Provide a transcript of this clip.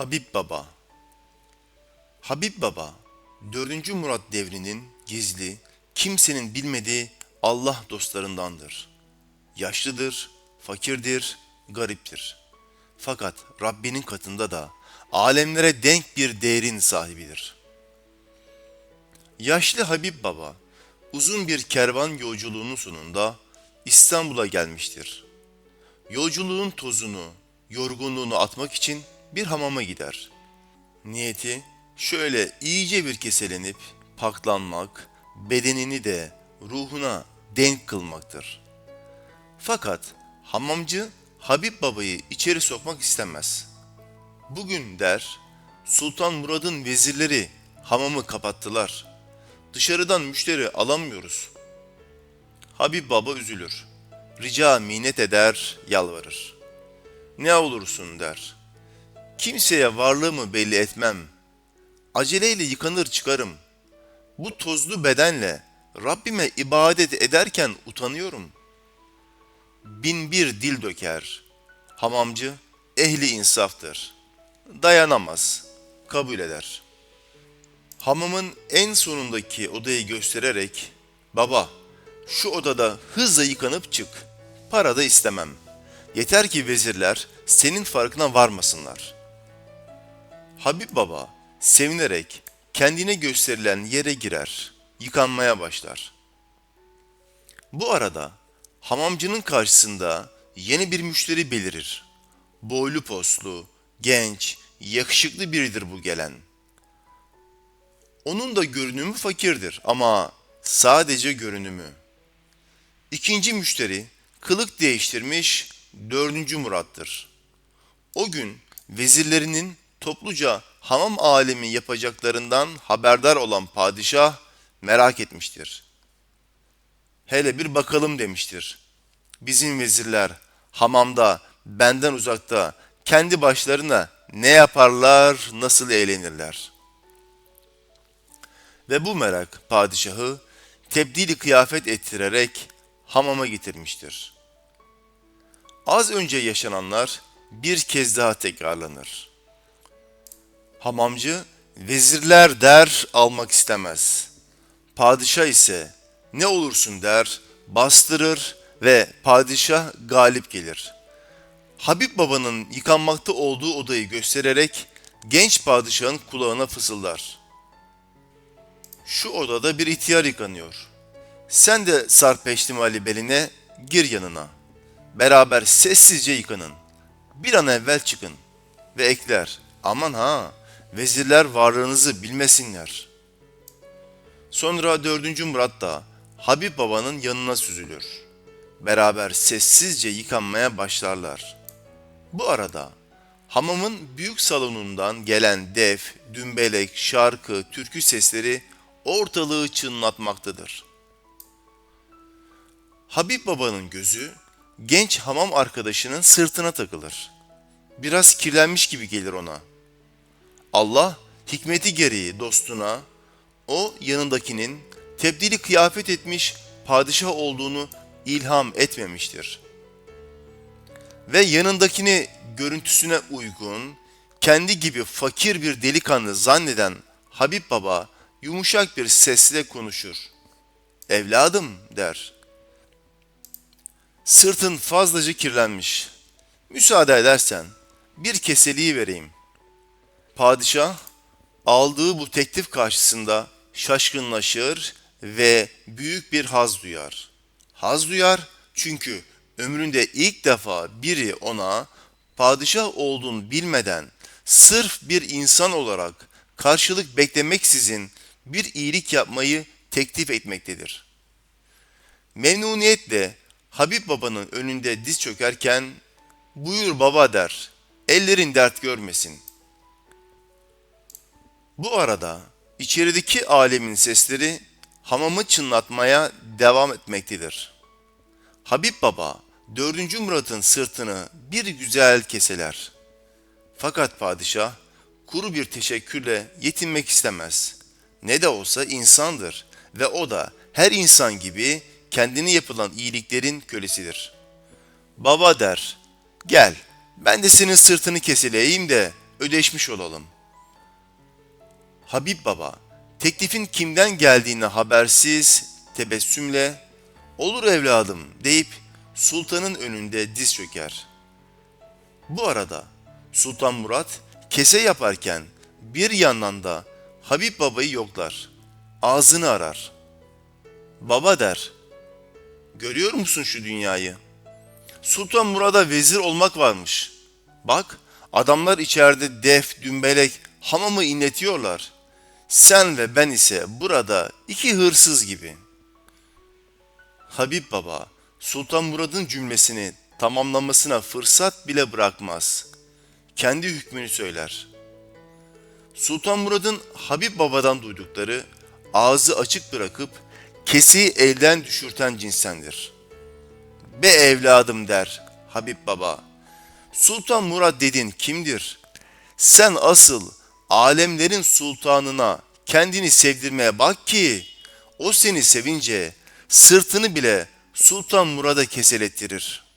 Habib Baba Habib Baba, 4. Murat devrinin gizli, kimsenin bilmediği Allah dostlarındandır. Yaşlıdır, fakirdir, gariptir. Fakat Rabbinin katında da alemlere denk bir değerin sahibidir. Yaşlı Habib Baba, uzun bir kervan yolculuğunun sonunda İstanbul'a gelmiştir. Yolculuğun tozunu, yorgunluğunu atmak için bir hamama gider. Niyeti şöyle iyice bir keselenip paklanmak, bedenini de ruhuna denk kılmaktır. Fakat hamamcı Habib Baba'yı içeri sokmak istemez. Bugün der, Sultan Murad'ın vezirleri hamamı kapattılar. Dışarıdan müşteri alamıyoruz. Habib Baba üzülür. Rica minnet eder, yalvarır. Ne olursun der. Kimseye varlığımı belli etmem. Aceleyle yıkanır çıkarım. Bu tozlu bedenle Rabbime ibadet ederken utanıyorum. Bin bir dil döker. Hamamcı ehli insaftır. Dayanamaz, kabul eder. Hamamın en sonundaki odayı göstererek, baba şu odada hızla yıkanıp çık, para da istemem. Yeter ki vezirler senin farkına varmasınlar.'' Habib Baba sevinerek kendine gösterilen yere girer, yıkanmaya başlar. Bu arada hamamcının karşısında yeni bir müşteri belirir. Boylu poslu, genç, yakışıklı biridir bu gelen. Onun da görünümü fakirdir ama sadece görünümü. İkinci müşteri kılık değiştirmiş dördüncü Murat'tır. O gün vezirlerinin topluca hamam alemi yapacaklarından haberdar olan padişah merak etmiştir. Hele bir bakalım demiştir. Bizim vezirler hamamda benden uzakta kendi başlarına ne yaparlar, nasıl eğlenirler. Ve bu merak padişahı tebdili kıyafet ettirerek hamama getirmiştir. Az önce yaşananlar bir kez daha tekrarlanır. Hamamcı vezirler der almak istemez. Padişah ise ne olursun der, bastırır ve padişah galip gelir. Habib babanın yıkanmakta olduğu odayı göstererek genç padişahın kulağına fısıldar. Şu odada bir ihtiyar yıkanıyor. Sen de sar peştimali beline, gir yanına. Beraber sessizce yıkanın. Bir an evvel çıkın. Ve ekler, aman ha, vezirler varlığınızı bilmesinler. Sonra 4. Murat da Habib babanın yanına süzülür. Beraber sessizce yıkanmaya başlarlar. Bu arada hamamın büyük salonundan gelen def, dümbelek, şarkı, türkü sesleri ortalığı çınlatmaktadır. Habib babanın gözü genç hamam arkadaşının sırtına takılır. Biraz kirlenmiş gibi gelir ona.'' Allah hikmeti gereği dostuna o yanındakinin tebdili kıyafet etmiş padişah olduğunu ilham etmemiştir. Ve yanındakini görüntüsüne uygun, kendi gibi fakir bir delikanlı zanneden Habib Baba yumuşak bir sesle konuşur. Evladım der. Sırtın fazlaca kirlenmiş. Müsaade edersen bir keseliği vereyim.'' Padişah aldığı bu teklif karşısında şaşkınlaşır ve büyük bir haz duyar. Haz duyar çünkü ömründe ilk defa biri ona padişah olduğunu bilmeden sırf bir insan olarak karşılık beklemeksizin bir iyilik yapmayı teklif etmektedir. Memnuniyetle Habib babanın önünde diz çökerken buyur baba der, ellerin dert görmesin.'' Bu arada içerideki alemin sesleri hamamı çınlatmaya devam etmektedir. Habib Baba 4. Murat'ın sırtını bir güzel keseler. Fakat padişah kuru bir teşekkürle yetinmek istemez. Ne de olsa insandır ve o da her insan gibi kendine yapılan iyiliklerin kölesidir. Baba der, gel ben de senin sırtını keseleyeyim de ödeşmiş olalım. Habib Baba, teklifin kimden geldiğine habersiz, tebessümle, olur evladım deyip sultanın önünde diz çöker. Bu arada Sultan Murat kese yaparken bir yandan da Habib Baba'yı yoklar. Ağzını arar. Baba der. Görüyor musun şu dünyayı? Sultan Murad'a vezir olmak varmış. Bak adamlar içeride def, dümbelek, hamamı inletiyorlar. Sen ve ben ise burada iki hırsız gibi. Habib Baba Sultan Murad'ın cümlesini tamamlamasına fırsat bile bırakmaz. Kendi hükmünü söyler. Sultan Murad'ın Habib Baba'dan duydukları ağzı açık bırakıp kesiyi elden düşürten cinsendir. Be evladım der Habib Baba. Sultan Murad dedin kimdir? Sen asıl alemlerin sultanına kendini sevdirmeye bak ki o seni sevince sırtını bile Sultan Murad'a keselettirir.''